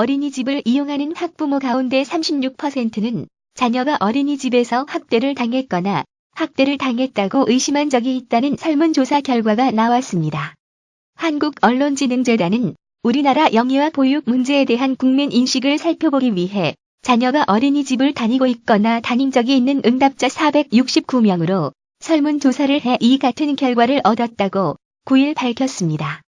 어린이집을 이용하는 학부모 가운데 36%는 자녀가 어린이집에서 학대를 당했거나 학대를 당했다고 의심한 적이 있다는 설문조사 결과가 나왔습니다. 한국언론진흥재단은 우리나라 영유아 보육 문제에 대한 국민 인식을 살펴보기 위해 자녀가 어린이집을 다니고 있거나 다닌 적이 있는 응답자 469명으로 설문조사를 해 이 같은 결과를 얻었다고 9일 밝혔습니다.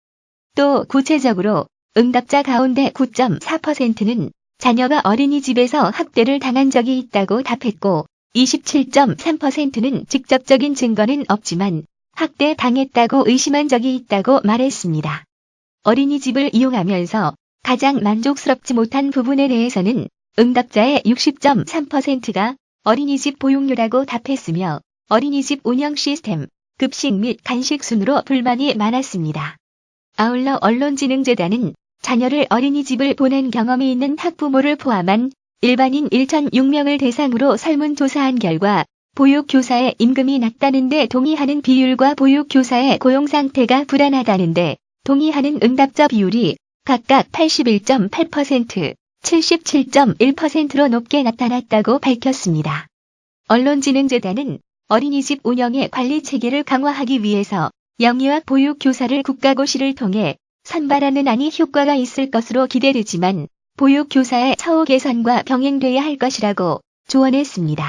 또 구체적으로 응답자 가운데 9.4%는 자녀가 어린이집에서 학대를 당한 적이 있다고 답했고 27.3%는 직접적인 증거는 없지만 학대 당했다고 의심한 적이 있다고 말했습니다. 어린이집을 이용하면서 가장 만족스럽지 못한 부분에 대해서는 응답자의 60.3%가 어린이집 보육료라고 답했으며 어린이집 운영 시스템, 급식 및 간식 순으로 불만이 많았습니다. 아울러 언론진흥재단은 자녀를 어린이집을 보낸 경험이 있는 학부모를 포함한 일반인 1,006명을 대상으로 설문조사한 결과 보육교사의 임금이 낮다는데 동의하는 비율과 보육교사의 고용 상태가 불안하다는데 동의하는 응답자 비율이 각각 81.8%, 77.1%로 높게 나타났다고 밝혔습니다. 언론진흥재단은 어린이집 운영의 관리 체계를 강화하기 위해서 영유아 보육교사를 국가고시를 통해 선발하는 안이 효과가 있을 것으로 기대되지만 보육교사의 처우 개선과 병행돼야 할 것이라고 조언했습니다.